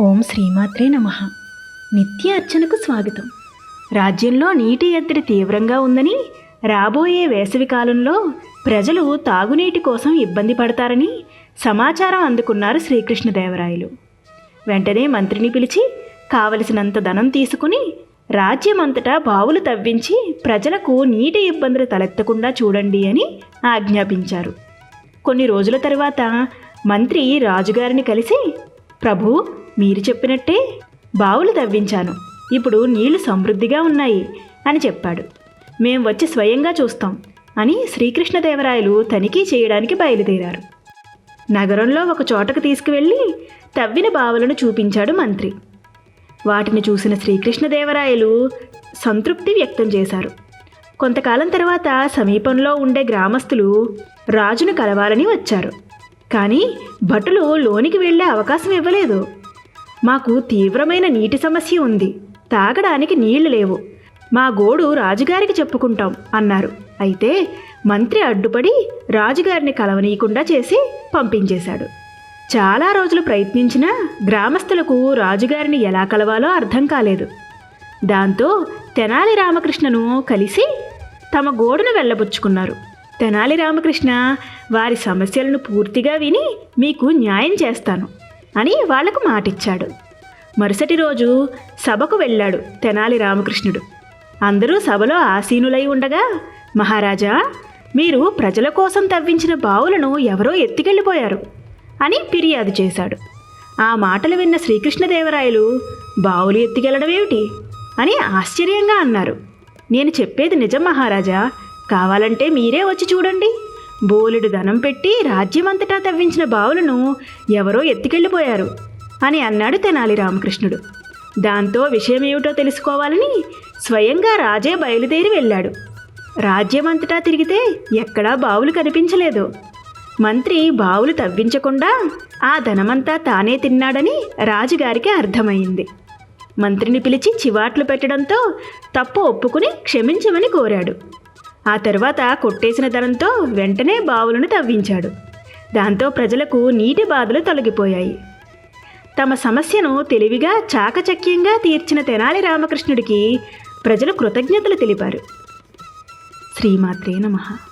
ఓం శ్రీమాత్రే నమ. నిత్య అర్చనకు స్వాగతం. రాజ్యంలో నీటి ఎద్దడి తీవ్రంగా ఉందని రాబోయే వేసవి కాలంలో ప్రజలు తాగునీటి కోసం ఇబ్బంది పడతారని సమాచారం అందుకున్నారు శ్రీకృష్ణదేవరాయలు. వెంటనే మంత్రిని పిలిచి కావలసినంత ధనం తీసుకుని రాజ్యమంతటా బావులు తవ్వించి ప్రజలకు నీటి ఇబ్బందులు తలెత్తకుండా చూడండి అని ఆజ్ఞాపించారు. కొన్ని రోజుల తర్వాత మంత్రి రాజుగారిని కలిసి ప్రభు మీరు చెప్పినట్టే బావులు తవ్వించాను. ఇప్పుడు నీళ్ళు సమృద్ధిగా ఉన్నాయి అని చెప్పాడు. మేం వచ్చి స్వయంగా చూస్తాం అని శ్రీకృష్ణదేవరాయలు తనిఖీ చేయడానికి బయలుదేరారు. నగరంలో ఒక చోటకు తీసుకువెళ్ళి తవ్విన బావులను చూపించాడు మంత్రి. వాటిని చూసిన శ్రీకృష్ణదేవరాయలు సంతృప్తి వ్యక్తం చేశారు. కొంతకాలం తర్వాత సమీపంలో ఉండే గ్రామస్తులు రాజును కలవాలని వచ్చారు. కానీ భటులు లోనికి వెళ్ళే అవకాశం ఇవ్వలేదు. మాకు తీవ్రమైన నీటి సమస్య ఉంది. తాగడానికి నీళ్ళు లేవు. మా గోడు రాజుగారికి చెప్పుకుంటాం అన్నారు. అయితే మంత్రి అడ్డుపడి రాజుగారిని కలవనీయకుండా చేసి పంపించేశాడు. చాలా రోజులు ప్రయత్నించినా గ్రామస్తులకు రాజుగారిని ఎలా కలవాలో అర్థం కాలేదు. దాంతో తెనాలి రామకృష్ణను కలిసి తమ గోడును వెళ్ళబుచ్చుకున్నారు. తెనాలి రామకృష్ణ వారి సమస్యలను పూర్తిగా విని మీకు న్యాయం చేస్తాను. అని వాళ్ళకు మాటిచ్చాడు. మరుసటి రోజు సభకు వెళ్ళాడు తెనాలి రామకృష్ణుడు. అందరూ సభలో ఆసీనులై ఉండగా మహారాజా మీరు ప్రజల కోసం తవ్వించిన బావులను ఎవరో ఎత్తికెళ్ళిపోయారు అని ఫిర్యాదు చేశాడు. ఆ మాటలు విన్న శ్రీకృష్ణదేవరాయలు బావులు ఎత్తికెళ్ళడం ఏమిటి అని ఆశ్చర్యంగా అన్నారు. నేను చెప్పేది నిజం మహారాజా. కావాలంటే మీరే వచ్చి చూడండి. బోలెడు ధనం పెట్టి రాజ్యమంతటా తవ్వించిన బావులను ఎవరో ఎత్తుకెళ్ళిపోయారు అని అన్నాడు తెనాలి రామకృష్ణుడు. దాంతో విషయమేమిటో తెలుసుకోవాలని స్వయంగా రాజే బయలుదేరి వెళ్ళాడు. రాజ్యమంతటా తిరిగితే ఎక్కడా బావులు కనిపించలేదు. మంత్రి బావులు తవ్వించకుండా ఆ ధనమంతా తానే తిన్నాడని రాజుగారికి అర్థమైంది. మంత్రిని పిలిచి చివాట్లు పెట్టడంతో తప్పు ఒప్పుకుని క్షమించమని కోరాడు. ఆ తర్వాత కొట్టేసిన ధనంతో వెంటనే బావులను తవ్వించాడు. దాంతో ప్రజలకు నీటి బాధలు తొలగిపోయాయి. తమ సమస్యను తెలివిగా చాకచక్యంగా తీర్చిన తెనాలి రామకృష్ణుడికి ప్రజలు కృతజ్ఞతలు తెలిపారు. శ్రీమాత్రే నమః.